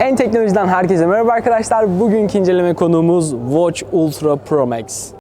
En teknolojiden herkese merhaba arkadaşlar. Bugünkü inceleme konuğumuz Watch Ultra Pro Max.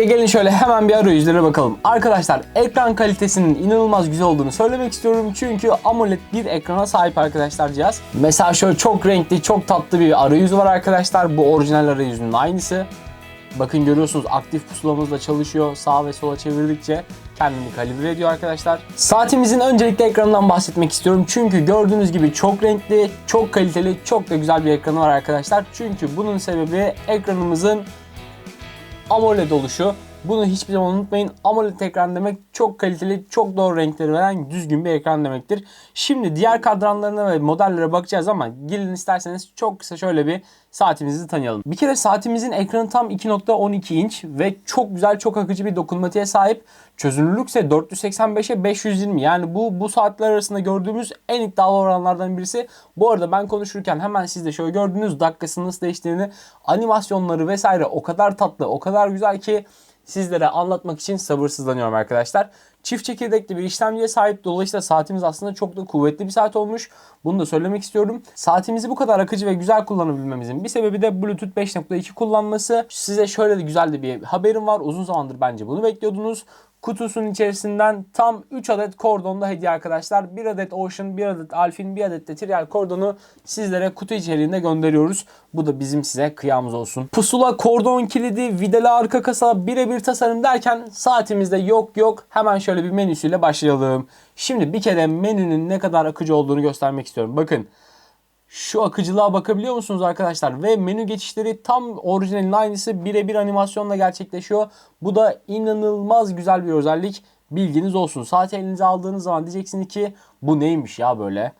Öncelikle gelin şöyle hemen bir arayüzlere bakalım. Arkadaşlar ekran kalitesinin inanılmaz güzel olduğunu söylemek istiyorum. Çünkü AMOLED bir ekrana sahip arkadaşlar cihaz. Mesela şöyle çok renkli, çok tatlı bir arayüzü var arkadaşlar. Bu orijinal arayüzünün aynısı. Bakın görüyorsunuz aktif pusulamız da çalışıyor. Sağa ve sola çevirdikçe kendini kalibre ediyor arkadaşlar. Saatimizin öncelikle ekranından bahsetmek istiyorum. Çünkü gördüğünüz gibi çok renkli, çok kaliteli, çok da güzel bir ekranı var arkadaşlar. Çünkü bunun sebebi ekranımızın AMOLED oluşu. Bunu hiçbir zaman unutmayın. AMOLED ekran demek çok kaliteli, çok doğru renkleri veren düzgün bir ekran demektir. Şimdi diğer kadranlarına ve modellere bakacağız ama gelin isterseniz çok kısa şöyle bir saatimizi tanıyalım. Bir kere saatimizin ekranı tam 2.12 inç ve çok güzel, çok akıcı bir dokunmatiğe sahip. Çözünürlük ise 485'e 520 yani bu bu saatler arasında gördüğümüz en iddialı oranlardan birisi. Bu arada ben konuşurken hemen siz de şöyle gördüğünüz dakikasının nasıl değiştiğini, animasyonları vesaire o kadar tatlı, o kadar güzel ki sizlere anlatmak için sabırsızlanıyorum arkadaşlar. Çift çekirdekli bir işlemciye sahip dolayısıyla saatimiz aslında çok da kuvvetli bir saat olmuş. Bunu da söylemek istiyorum. Saatimizi bu kadar akıcı ve güzel kullanabilmemizin bir sebebi de Bluetooth 5.2 kullanması. Size şöyle de güzel de bir haberim var. Uzun zamandır bence bunu bekliyordunuz. Kutusunun içerisinden tam 3 adet kordonda hediye arkadaşlar. 1 adet Ocean, 1 adet Alpine, 1 adet de Trial kordonu sizlere kutu içeriğinde gönderiyoruz. Bu da bizim size kıyamız olsun. Pusula, kordon kilidi, vidalı arka kasa, birebir tasarım derken saatimizde yok yok. Hemen şöyle bir menüsüyle başlayalım. Şimdi bir kere menünün ne kadar akıcı olduğunu göstermek istiyorum. Bakın şu akıcılığa bakabiliyor musunuz arkadaşlar? Ve menü geçişleri tam orijinalin aynısı birebir animasyonla gerçekleşiyor. Bu da inanılmaz güzel bir özellik. Bilginiz olsun. Saati elinize aldığınız zaman diyeceksiniz ki bu neymiş ya böyle?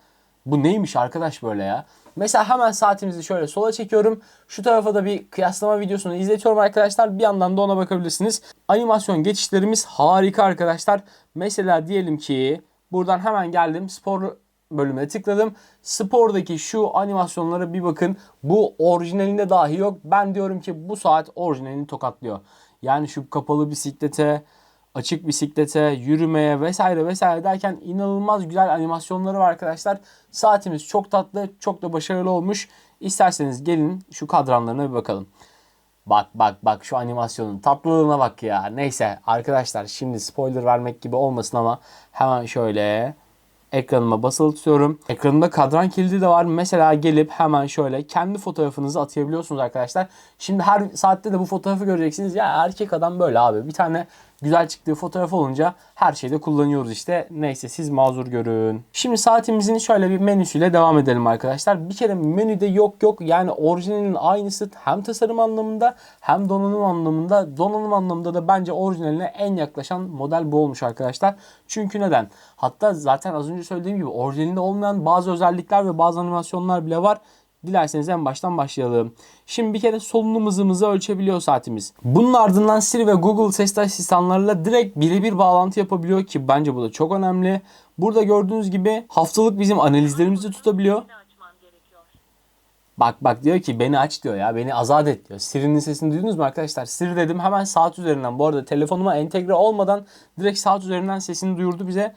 Bu neymiş arkadaş böyle ya? Mesela hemen saatimizi şöyle sola çekiyorum. Şu tarafa da bir kıyaslama videosunu izletiyorum arkadaşlar. Bir yandan da ona bakabilirsiniz. Animasyon geçişlerimiz harika arkadaşlar. Mesela diyelim ki buradan hemen geldim. Spor bölümüne tıkladım. Spordaki şu animasyonlara bir bakın. Bu orijinalinde dahi yok. Ben diyorum ki bu saat orijinalini tokatlıyor. Yani şu kapalı bisiklete, açık bisiklete, yürümeye vesaire vesaire derken inanılmaz güzel animasyonları var arkadaşlar. Saatimiz çok tatlı, çok da başarılı olmuş. İsterseniz gelin şu kadranlarına bir bakalım. Bak bak bak şu animasyonun tatlılığına bak ya. Neyse arkadaşlar şimdi spoiler vermek gibi olmasın ama hemen şöyle Ekranıma basılı tutuyorum. Ekranımda kadran kilidi de var. Mesela gelip hemen şöyle kendi fotoğrafınızı atayabiliyorsunuz arkadaşlar. Şimdi her saatte de bu fotoğrafı göreceksiniz. Ya erkek adam böyle abi. Bir tane güzel çıktığı fotoğraf olunca her şeyde kullanıyoruz işte. Neyse siz mazur görün. Şimdi saatimizin şöyle bir menüsüyle devam edelim arkadaşlar. Bir kere menüde yok yok yani orijinalinin aynısı hem tasarım anlamında hem donanım anlamında. Donanım anlamında da bence orijinaline en yaklaşan model bu olmuş arkadaşlar. Çünkü neden? Hatta zaten az önce söylediğim gibi orijinalinde olmayan bazı özellikler ve bazı animasyonlar bile var. Dilerseniz en baştan başlayalım. Şimdi bir kere solunum hızımızı ölçebiliyor saatimiz. Bunun ardından Siri ve Google sesli asistanlarıyla direkt birebir bağlantı yapabiliyor ki bence bu da çok önemli. Burada gördüğünüz gibi haftalık bizim analizlerimizi tutabiliyor. Bak bak diyor ki beni aç diyor ya beni azat et diyor. Siri'nin sesini duydunuz mu arkadaşlar? Siri dedim hemen saat üzerinden bu arada telefonuma entegre olmadan direkt saat üzerinden sesini duyurdu bize.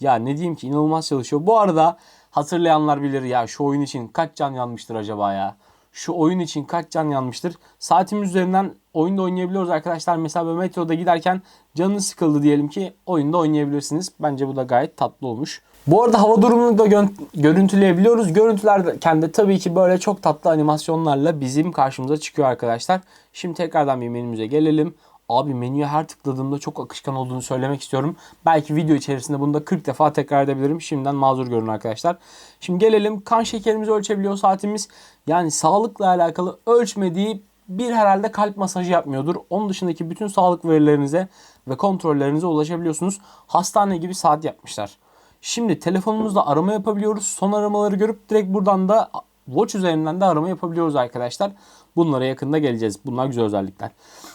Ya ne diyeyim ki inanılmaz çalışıyor. Bu arada hatırlayanlar bilir ya şu oyun için kaç can yanmıştır acaba ya. Şu oyun için kaç can yanmıştır. Saatimiz üzerinden oyunda oynayabiliyoruz arkadaşlar. Mesela metroda giderken canınız sıkıldı diyelim ki oyunda oynayabilirsiniz. Bence bu da gayet tatlı olmuş. Bu arada hava durumunu da gö- görüntüleyebiliyoruz. Görüntülerken de tabii ki böyle çok tatlı animasyonlarla bizim karşımıza çıkıyor arkadaşlar. Şimdi tekrardan bir menümüze gelelim. Abi menüye her tıkladığımda çok akışkan olduğunu söylemek istiyorum. Belki video içerisinde bunu da 40 defa tekrar edebilirim. Şimdiden mazur görün arkadaşlar. Şimdi gelelim kan şekerimizi ölçebiliyor saatimiz. Yani sağlıkla alakalı ölçmediği bir herhalde kalp masajı yapmıyordur. Onun dışındaki bütün sağlık verilerinize ve kontrollerinize ulaşabiliyorsunuz. Hastane gibi saat yapmışlar. Şimdi telefonumuzda arama yapabiliyoruz. Son aramaları görüp direkt buradan da Watch üzerinden de arama yapabiliyoruz arkadaşlar. Bunlara yakında geleceğiz. Bunlar güzel özellikler.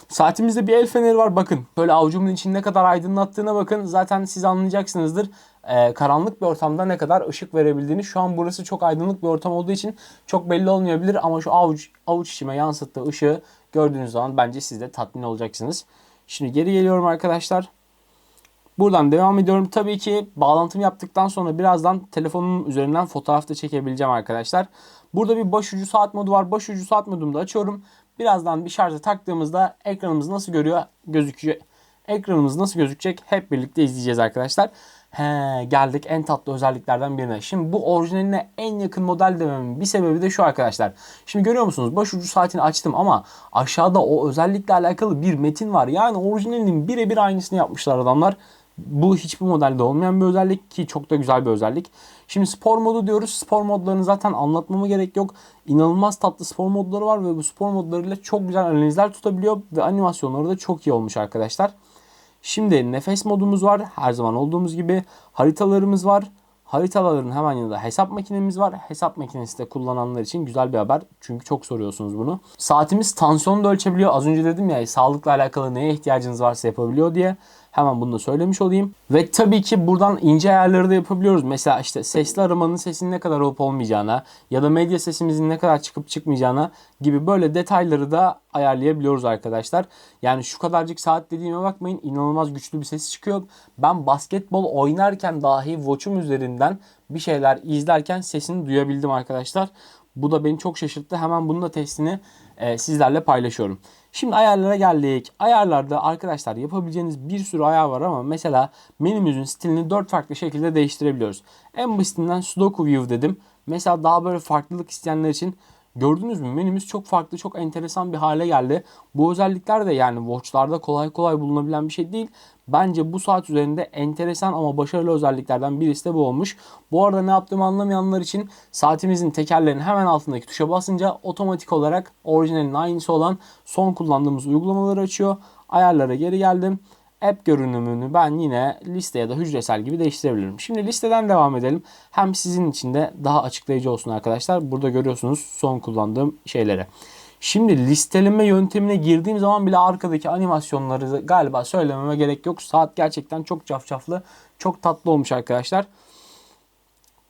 Saatimizde bir el feneri var. Bakın böyle avucumun için ne kadar aydınlattığına bakın. Zaten siz anlayacaksınızdır. Ee, karanlık bir ortamda ne kadar ışık verebildiğini. Şu an burası çok aydınlık bir ortam olduğu için çok belli olmayabilir. Ama şu avuç, avuç içime yansıttığı ışığı gördüğünüz zaman bence siz de tatmin olacaksınız. Şimdi geri geliyorum arkadaşlar. Buradan devam ediyorum. Tabii ki bağlantımı yaptıktan sonra birazdan telefonum üzerinden fotoğraf da çekebileceğim arkadaşlar. Burada bir başucu saat modu var. Başucu saat modumu da açıyorum. Birazdan bir şarja taktığımızda ekranımız nasıl görüyor gözükecek. Ekranımız nasıl gözükecek hep birlikte izleyeceğiz arkadaşlar. He, geldik en tatlı özelliklerden birine. Şimdi bu orijinaline en yakın model dememin bir sebebi de şu arkadaşlar. Şimdi görüyor musunuz başucu saatini açtım ama aşağıda o özellikle alakalı bir metin var. Yani orijinalinin birebir aynısını yapmışlar adamlar. Bu hiçbir modelde olmayan bir özellik ki çok da güzel bir özellik. Şimdi spor modu diyoruz. Spor modlarını zaten anlatmama gerek yok. İnanılmaz tatlı spor modları var ve bu spor modlarıyla çok güzel analizler tutabiliyor ve animasyonları da çok iyi olmuş arkadaşlar. Şimdi nefes modumuz var. Her zaman olduğumuz gibi haritalarımız var. Haritaların hemen yanında hesap makinemiz var. Hesap makinesi de kullananlar için güzel bir haber. Çünkü çok soruyorsunuz bunu. Saatimiz tansiyonu da ölçebiliyor. Az önce dedim ya sağlıkla alakalı neye ihtiyacınız varsa yapabiliyor diye. Hemen bunu da söylemiş olayım. Ve tabii ki buradan ince ayarları da yapabiliyoruz. Mesela işte sesli aramanın sesinin ne kadar olup olmayacağına ya da medya sesimizin ne kadar çıkıp çıkmayacağına gibi böyle detayları da ayarlayabiliyoruz arkadaşlar. Yani şu kadarcık saat dediğime bakmayın inanılmaz güçlü bir ses çıkıyor. Ben basketbol oynarken dahi Watch'um üzerinden bir şeyler izlerken sesini duyabildim arkadaşlar. Bu da beni çok şaşırttı. Hemen bunun da testini e, sizlerle paylaşıyorum. Şimdi ayarlara geldik. Ayarlarda arkadaşlar yapabileceğiniz bir sürü ayar var ama mesela menümüzün stilini 4 farklı şekilde değiştirebiliyoruz. En basitinden Sudoku View dedim. Mesela daha böyle farklılık isteyenler için Gördünüz mü menümüz çok farklı çok enteresan bir hale geldi. Bu özellikler de yani watchlarda kolay kolay bulunabilen bir şey değil. Bence bu saat üzerinde enteresan ama başarılı özelliklerden birisi de bu olmuş. Bu arada ne yaptığımı anlamayanlar için saatimizin tekerlerinin hemen altındaki tuşa basınca otomatik olarak orijinalin aynısı olan son kullandığımız uygulamaları açıyor. Ayarlara geri geldim app görünümünü ben yine liste ya da hücresel gibi değiştirebilirim. Şimdi listeden devam edelim. Hem sizin için de daha açıklayıcı olsun arkadaşlar. Burada görüyorsunuz son kullandığım şeyleri. Şimdi listeleme yöntemine girdiğim zaman bile arkadaki animasyonları galiba söylememe gerek yok. Saat gerçekten çok cafcaflı, çok tatlı olmuş arkadaşlar.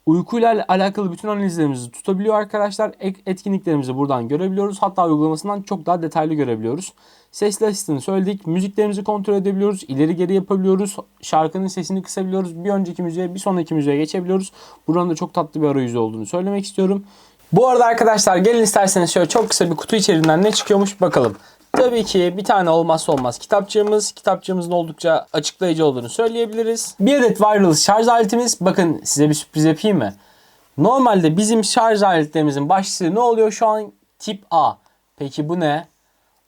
Uykuyla alakalı bütün analizlerimizi tutabiliyor arkadaşlar. Etkinliklerimizi buradan görebiliyoruz. Hatta uygulamasından çok daha detaylı görebiliyoruz. Sesli asistanı söyledik. Müziklerimizi kontrol edebiliyoruz. İleri geri yapabiliyoruz. Şarkının sesini kısabiliyoruz. Bir önceki müziğe bir sonraki müziğe geçebiliyoruz. Buranın da çok tatlı bir arayüzü olduğunu söylemek istiyorum. Bu arada arkadaşlar gelin isterseniz şöyle çok kısa bir kutu içerisinden ne çıkıyormuş bakalım. Tabii ki bir tane olmazsa olmaz kitapçığımız. Kitapçığımızın oldukça açıklayıcı olduğunu söyleyebiliriz. Bir adet wireless şarj aletimiz. Bakın size bir sürpriz yapayım mı? Normalde bizim şarj aletlerimizin başlığı ne oluyor şu an? Tip A. Peki bu ne?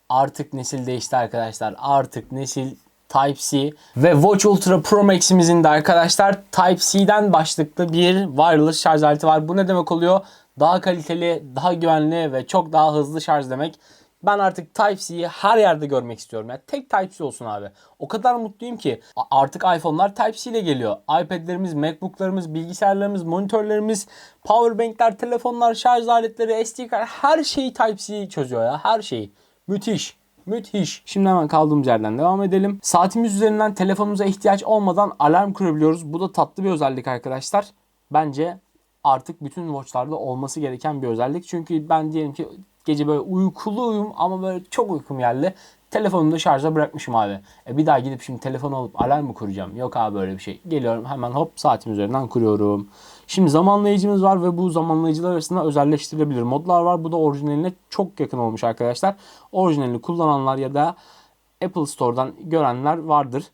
Artık nesil değişti arkadaşlar. Artık nesil Type-C ve Watch Ultra Pro Max'imizin de arkadaşlar Type-C'den başlıklı bir wireless şarj aleti var. Bu ne demek oluyor? Daha kaliteli, daha güvenli ve çok daha hızlı şarj demek. Ben artık Type-C'yi her yerde görmek istiyorum. Yani tek Type-C olsun abi. O kadar mutluyum ki artık iPhone'lar Type-C ile geliyor. iPad'lerimiz, MacBook'larımız, bilgisayarlarımız, monitörlerimiz, powerbank'ler, telefonlar, şarj aletleri, SD kart her şeyi Type-C çözüyor ya. Her şeyi. Müthiş. Müthiş. Şimdi hemen kaldığımız yerden devam edelim. Saatimiz üzerinden telefonumuza ihtiyaç olmadan alarm kurabiliyoruz. Bu da tatlı bir özellik arkadaşlar. Bence artık bütün watchlarda olması gereken bir özellik. Çünkü ben diyelim ki gece böyle uykuluyum ama böyle çok uykum geldi. Telefonumu da şarja bırakmışım abi. E bir daha gidip şimdi telefonu alıp alarm mı kuracağım? Yok abi böyle bir şey. Geliyorum hemen hop saatim üzerinden kuruyorum. Şimdi zamanlayıcımız var ve bu zamanlayıcılar arasında özelleştirilebilir modlar var. Bu da orijinaline çok yakın olmuş arkadaşlar. Orijinalini kullananlar ya da Apple Store'dan görenler vardır.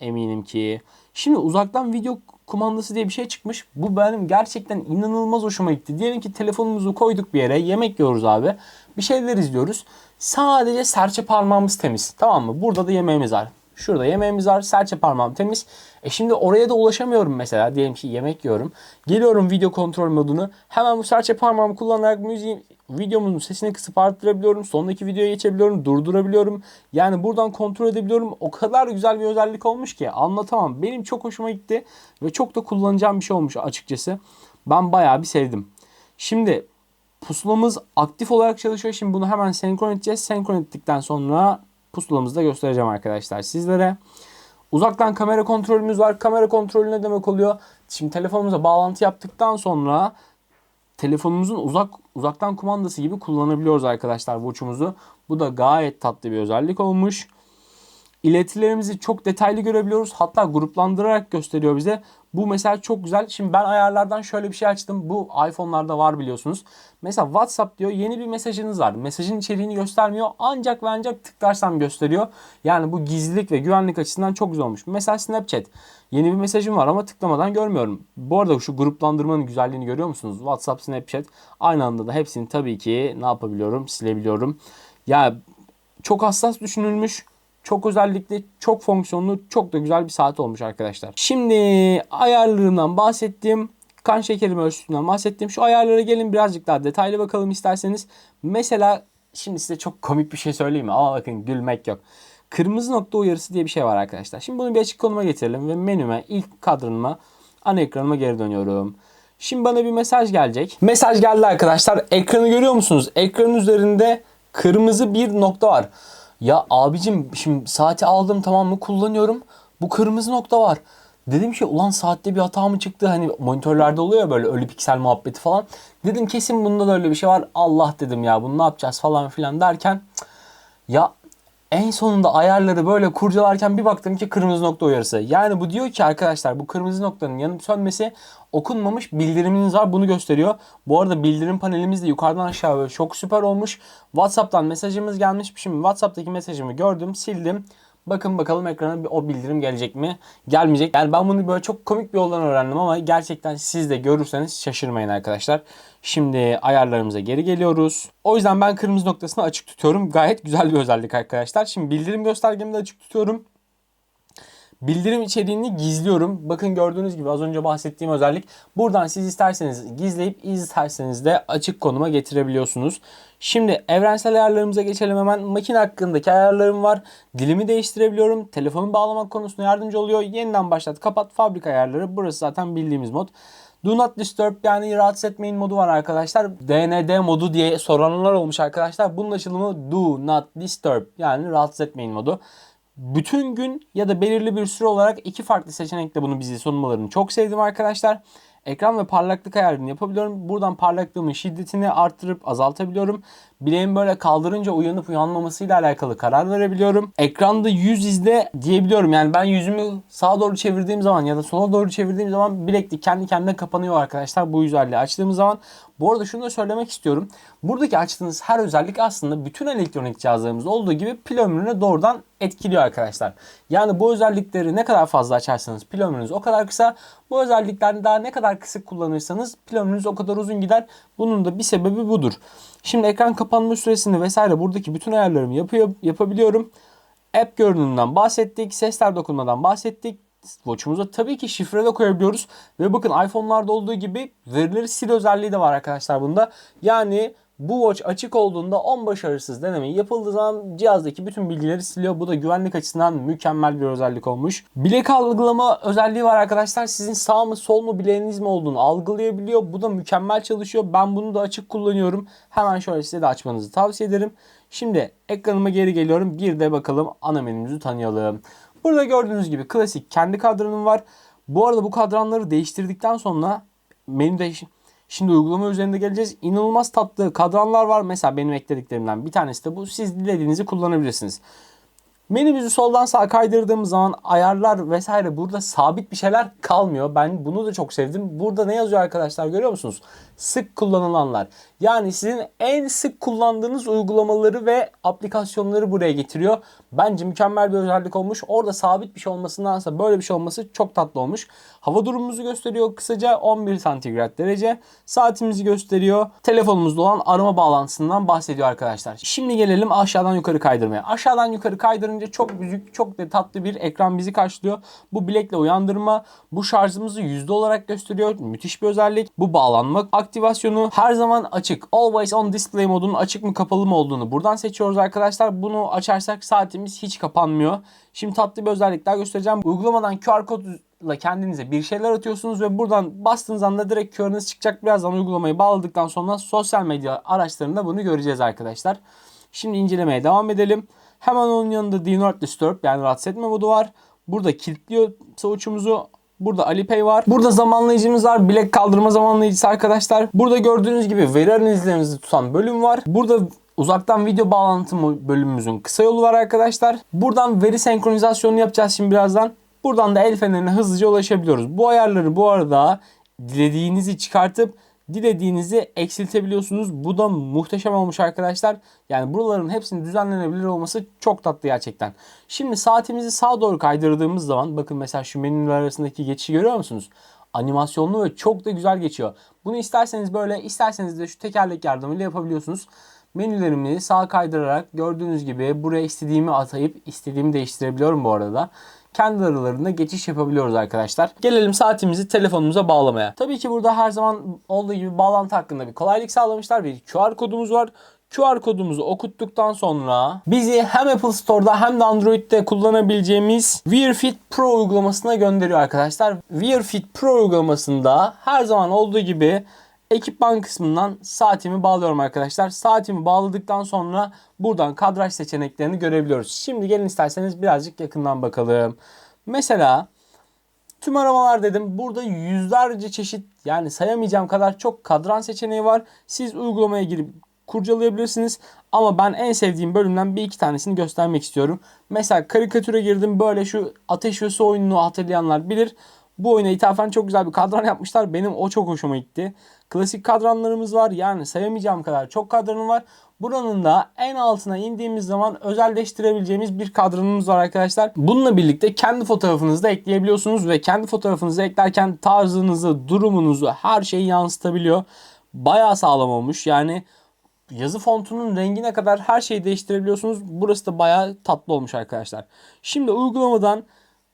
Eminim ki. Şimdi uzaktan video kumandası diye bir şey çıkmış. Bu benim gerçekten inanılmaz hoşuma gitti. Diyelim ki telefonumuzu koyduk bir yere. Yemek yiyoruz abi. Bir şeyler izliyoruz. Sadece serçe parmağımız temiz. Tamam mı? Burada da yemeğimiz var. Şurada yemeğimiz var. Serçe parmağım temiz. E şimdi oraya da ulaşamıyorum mesela. Diyelim ki yemek yiyorum. Geliyorum video kontrol modunu. Hemen bu serçe parmağımı kullanarak müziği, videomuzun sesini kısıp arttırabiliyorum. Sondaki videoya geçebiliyorum. Durdurabiliyorum. Yani buradan kontrol edebiliyorum. O kadar güzel bir özellik olmuş ki anlatamam. Benim çok hoşuma gitti. Ve çok da kullanacağım bir şey olmuş açıkçası. Ben bayağı bir sevdim. Şimdi pusulamız aktif olarak çalışıyor. Şimdi bunu hemen senkron edeceğiz. Senkron ettikten sonra pusulamızı da göstereceğim arkadaşlar sizlere. Uzaktan kamera kontrolümüz var. Kamera kontrolü ne demek oluyor? Şimdi telefonumuza bağlantı yaptıktan sonra telefonumuzun uzak uzaktan kumandası gibi kullanabiliyoruz arkadaşlar Watch'umuzu. Bu da gayet tatlı bir özellik olmuş. İletilerimizi çok detaylı görebiliyoruz. Hatta gruplandırarak gösteriyor bize. Bu mesela çok güzel. Şimdi ben ayarlardan şöyle bir şey açtım. Bu iPhone'larda var biliyorsunuz. Mesela WhatsApp diyor yeni bir mesajınız var. Mesajın içeriğini göstermiyor. Ancak ve ancak tıklarsam gösteriyor. Yani bu gizlilik ve güvenlik açısından çok güzel olmuş. Mesela Snapchat. Yeni bir mesajım var ama tıklamadan görmüyorum. Bu arada şu gruplandırmanın güzelliğini görüyor musunuz? WhatsApp, Snapchat. Aynı anda da hepsini tabii ki ne yapabiliyorum? Silebiliyorum. Ya çok hassas düşünülmüş. Çok özellikli, çok fonksiyonlu, çok da güzel bir saat olmuş arkadaşlar. Şimdi ayarlarından bahsettim. Kan şekerimi ölçüsünden bahsettim. Şu ayarlara gelin birazcık daha detaylı bakalım isterseniz. Mesela şimdi size çok komik bir şey söyleyeyim mi? Ama bakın gülmek yok. Kırmızı nokta uyarısı diye bir şey var arkadaşlar. Şimdi bunu bir açık konuma getirelim ve menüme, ilk kadranıma, ana ekranıma geri dönüyorum. Şimdi bana bir mesaj gelecek. Mesaj geldi arkadaşlar. Ekranı görüyor musunuz? Ekranın üzerinde kırmızı bir nokta var. Ya abicim şimdi saati aldım tamam mı kullanıyorum. Bu kırmızı nokta var. Dedim ki ulan saatte bir hata mı çıktı? Hani monitörlerde oluyor ya böyle ölü piksel muhabbeti falan. Dedim kesin bunda da öyle bir şey var. Allah dedim ya bunu ne yapacağız falan filan derken ya en sonunda ayarları böyle kurcalarken bir baktım ki kırmızı nokta uyarısı. Yani bu diyor ki arkadaşlar bu kırmızı noktanın yanıp sönmesi okunmamış bildiriminiz var bunu gösteriyor. Bu arada bildirim panelimiz de yukarıdan aşağı böyle çok süper olmuş. WhatsApp'tan mesajımız gelmiş. Şimdi WhatsApp'taki mesajımı gördüm sildim. Bakın bakalım ekrana o bildirim gelecek mi? Gelmeyecek. Yani ben bunu böyle çok komik bir yoldan öğrendim ama gerçekten siz de görürseniz şaşırmayın arkadaşlar. Şimdi ayarlarımıza geri geliyoruz. O yüzden ben kırmızı noktasını açık tutuyorum. Gayet güzel bir özellik arkadaşlar. Şimdi bildirim göstergemi de açık tutuyorum. Bildirim içeriğini gizliyorum. Bakın gördüğünüz gibi az önce bahsettiğim özellik. Buradan siz isterseniz gizleyip isterseniz de açık konuma getirebiliyorsunuz. Şimdi evrensel ayarlarımıza geçelim hemen. Makine hakkındaki ayarlarım var. Dilimi değiştirebiliyorum. Telefonu bağlamak konusunda yardımcı oluyor. Yeniden başlat, kapat, fabrika ayarları. Burası zaten bildiğimiz mod. Do not disturb yani rahatsız etmeyin modu var arkadaşlar. DND modu diye soranlar olmuş arkadaşlar. Bunun açılımı do not disturb yani rahatsız etmeyin modu. Bütün gün ya da belirli bir süre olarak iki farklı seçenekle bunu bize sunmalarını çok sevdim arkadaşlar. ekran ve parlaklık ayarını yapabiliyorum. Buradan parlaklığımın şiddetini arttırıp azaltabiliyorum. Bileğimi böyle kaldırınca uyanıp uyanmamasıyla alakalı karar verebiliyorum. Ekranda yüz izle diyebiliyorum. Yani ben yüzümü sağa doğru çevirdiğim zaman ya da sola doğru çevirdiğim zaman bileklik kendi kendine kapanıyor arkadaşlar bu özelliği açtığımız zaman. Bu arada şunu da söylemek istiyorum. Buradaki açtığınız her özellik aslında bütün elektronik cihazlarımızda olduğu gibi pil ömrünü doğrudan etkiliyor arkadaşlar. Yani bu özellikleri ne kadar fazla açarsanız pil ömrünüz o kadar kısa. Bu özellikleri daha ne kadar kısık kullanırsanız pil ömrünüz o kadar uzun gider. Bunun da bir sebebi budur. Şimdi ekran kapanma süresini vesaire buradaki bütün ayarlarımı yapıyor, yapabiliyorum. App görünümünden bahsettik. Sesler dokunmadan bahsettik. Watch'umuza tabii ki şifre de koyabiliyoruz. Ve bakın iPhone'larda olduğu gibi verileri sil özelliği de var arkadaşlar bunda. Yani bu watch açık olduğunda 10 başarısız deneme yapıldığı zaman cihazdaki bütün bilgileri siliyor. Bu da güvenlik açısından mükemmel bir özellik olmuş. Bilek algılama özelliği var arkadaşlar. Sizin sağ mı sol mu bileğiniz mi olduğunu algılayabiliyor. Bu da mükemmel çalışıyor. Ben bunu da açık kullanıyorum. Hemen şöyle size de açmanızı tavsiye ederim. Şimdi ekranıma geri geliyorum. Bir de bakalım ana menümüzü tanıyalım. Burada gördüğünüz gibi klasik kendi kadranım var. Bu arada bu kadranları değiştirdikten sonra menüde Şimdi uygulama üzerinde geleceğiz. İnanılmaz tatlı kadranlar var. Mesela benim eklediklerimden bir tanesi de bu. Siz dilediğinizi kullanabilirsiniz. Menümüzü soldan sağa kaydırdığımız zaman ayarlar vesaire burada sabit bir şeyler kalmıyor. Ben bunu da çok sevdim. Burada ne yazıyor arkadaşlar görüyor musunuz? Sık kullanılanlar. Yani sizin en sık kullandığınız uygulamaları ve aplikasyonları buraya getiriyor. Bence mükemmel bir özellik olmuş. Orada sabit bir şey olmasındansa böyle bir şey olması çok tatlı olmuş. Hava durumumuzu gösteriyor kısaca 11 santigrat derece. Saatimizi gösteriyor. Telefonumuzda olan arama bağlantısından bahsediyor arkadaşlar. Şimdi gelelim aşağıdan yukarı kaydırmaya. Aşağıdan yukarı kaydırınca çok büyük, çok da tatlı bir ekran bizi karşılıyor. Bu bilekle uyandırma, bu şarjımızı yüzde olarak gösteriyor. Müthiş bir özellik. Bu bağlanma aktivasyonu her zaman açık. Always on display modunun açık mı kapalı mı olduğunu buradan seçiyoruz arkadaşlar. Bunu açarsak saatimiz hiç kapanmıyor. Şimdi tatlı bir özellik daha göstereceğim. Uygulamadan QR kodla kendinize bir şeyler atıyorsunuz ve buradan bastığınız anda direkt QR'ınız çıkacak. Birazdan uygulamayı bağladıktan sonra sosyal medya araçlarında bunu göreceğiz arkadaşlar. Şimdi incelemeye devam edelim. Hemen onun yanında Do Not Disturb yani rahatsız etme modu var. Burada kilitliyor savuçumuzu. Burada Alipay var. Burada zamanlayıcımız var. Bilek kaldırma zamanlayıcısı arkadaşlar. Burada gördüğünüz gibi veri analizlerinizi tutan bölüm var. Burada Uzaktan video bağlantı bölümümüzün kısa yolu var arkadaşlar. Buradan veri senkronizasyonu yapacağız şimdi birazdan. Buradan da el fenerine hızlıca ulaşabiliyoruz. Bu ayarları bu arada dilediğinizi çıkartıp dilediğinizi eksiltebiliyorsunuz. Bu da muhteşem olmuş arkadaşlar. Yani buraların hepsinin düzenlenebilir olması çok tatlı gerçekten. Şimdi saatimizi sağa doğru kaydırdığımız zaman bakın mesela şu menüler arasındaki geçişi görüyor musunuz? Animasyonlu ve çok da güzel geçiyor. Bunu isterseniz böyle isterseniz de şu tekerlek yardımıyla yapabiliyorsunuz. Menülerimi sağa kaydırarak gördüğünüz gibi buraya istediğimi atayıp istediğimi değiştirebiliyorum bu arada kendi aralarında geçiş yapabiliyoruz arkadaşlar. Gelelim saatimizi telefonumuza bağlamaya. Tabii ki burada her zaman olduğu gibi bağlantı hakkında bir kolaylık sağlamışlar. Bir QR kodumuz var. QR kodumuzu okuttuktan sonra bizi hem Apple Store'da hem de Android'de kullanabileceğimiz Wear Fit Pro uygulamasına gönderiyor arkadaşlar. Wear Fit Pro uygulamasında her zaman olduğu gibi ekipman kısmından saatimi bağlıyorum arkadaşlar. Saatimi bağladıktan sonra buradan kadraj seçeneklerini görebiliyoruz. Şimdi gelin isterseniz birazcık yakından bakalım. Mesela tüm aramalar dedim. Burada yüzlerce çeşit yani sayamayacağım kadar çok kadran seçeneği var. Siz uygulamaya girip kurcalayabilirsiniz. Ama ben en sevdiğim bölümden bir iki tanesini göstermek istiyorum. Mesela karikatüre girdim. Böyle şu ateş ve su oyununu hatırlayanlar bilir. Bu oyuna ithafen çok güzel bir kadran yapmışlar. Benim o çok hoşuma gitti. Klasik kadranlarımız var. Yani sayamayacağım kadar çok kadranım var. Buranın da en altına indiğimiz zaman özelleştirebileceğimiz bir kadranımız var arkadaşlar. Bununla birlikte kendi fotoğrafınızı da ekleyebiliyorsunuz ve kendi fotoğrafınızı eklerken tarzınızı, durumunuzu, her şeyi yansıtabiliyor. Bayağı sağlam olmuş. Yani yazı fontunun rengine kadar her şeyi değiştirebiliyorsunuz. Burası da bayağı tatlı olmuş arkadaşlar. Şimdi uygulamadan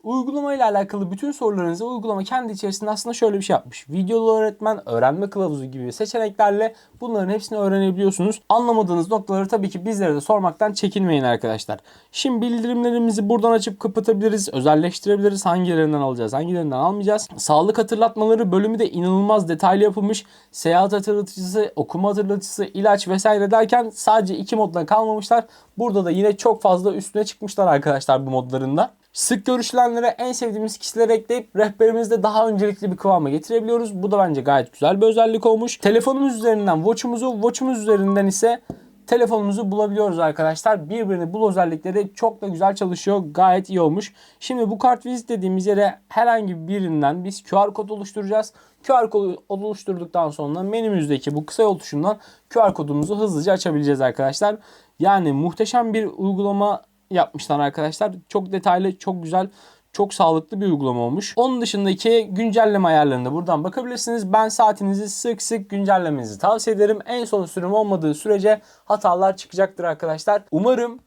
Uygulama ile alakalı bütün sorularınızı uygulama kendi içerisinde aslında şöyle bir şey yapmış. Videolu öğretmen, öğrenme kılavuzu gibi seçeneklerle bunların hepsini öğrenebiliyorsunuz. Anlamadığınız noktaları tabii ki bizlere de sormaktan çekinmeyin arkadaşlar. Şimdi bildirimlerimizi buradan açıp kapatabiliriz, özelleştirebiliriz. Hangilerinden alacağız, hangilerinden almayacağız. Sağlık hatırlatmaları bölümü de inanılmaz detaylı yapılmış. Seyahat hatırlatıcısı, okuma hatırlatıcısı, ilaç vesaire derken sadece iki modla kalmamışlar. Burada da yine çok fazla üstüne çıkmışlar arkadaşlar bu modlarında. Sık görüşülenlere en sevdiğimiz kişileri ekleyip rehberimizde daha öncelikli bir kıvama getirebiliyoruz. Bu da bence gayet güzel bir özellik olmuş. Telefonumuz üzerinden Watch'umuzu, Watch'umuz üzerinden ise telefonumuzu bulabiliyoruz arkadaşlar. Birbirini bul özellikleri çok da güzel çalışıyor. Gayet iyi olmuş. Şimdi bu kart vizit dediğimiz yere herhangi birinden biz QR kod oluşturacağız. QR kodu oluşturduktan sonra menümüzdeki bu kısa yol tuşundan QR kodumuzu hızlıca açabileceğiz arkadaşlar. Yani muhteşem bir uygulama yapmışlar arkadaşlar. Çok detaylı, çok güzel, çok sağlıklı bir uygulama olmuş. Onun dışındaki güncelleme ayarlarında buradan bakabilirsiniz. Ben saatinizi sık sık güncellemenizi tavsiye ederim. En son sürüm olmadığı sürece hatalar çıkacaktır arkadaşlar. Umarım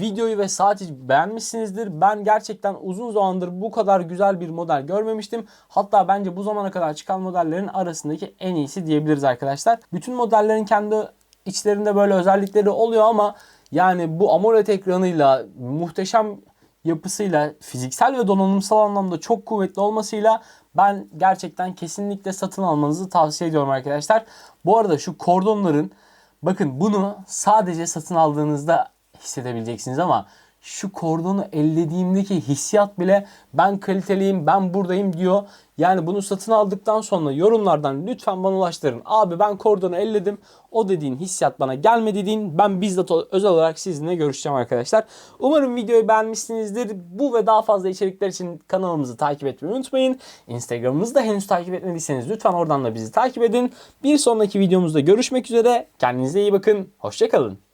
videoyu ve saati beğenmişsinizdir. Ben gerçekten uzun zamandır bu kadar güzel bir model görmemiştim. Hatta bence bu zamana kadar çıkan modellerin arasındaki en iyisi diyebiliriz arkadaşlar. Bütün modellerin kendi içlerinde böyle özellikleri oluyor ama yani bu AMOLED ekranıyla muhteşem yapısıyla fiziksel ve donanımsal anlamda çok kuvvetli olmasıyla ben gerçekten kesinlikle satın almanızı tavsiye ediyorum arkadaşlar. Bu arada şu kordonların bakın bunu sadece satın aldığınızda hissedebileceksiniz ama şu kordonu ellediğimdeki hissiyat bile ben kaliteliyim, ben buradayım diyor. Yani bunu satın aldıktan sonra yorumlardan lütfen bana ulaştırın. Abi ben kordonu elledim. O dediğin hissiyat bana gelmedi dediğin ben bizzat özel olarak sizinle görüşeceğim arkadaşlar. Umarım videoyu beğenmişsinizdir. Bu ve daha fazla içerikler için kanalımızı takip etmeyi unutmayın. Instagram'ımızı da henüz takip etmediyseniz lütfen oradan da bizi takip edin. Bir sonraki videomuzda görüşmek üzere. Kendinize iyi bakın. Hoşçakalın.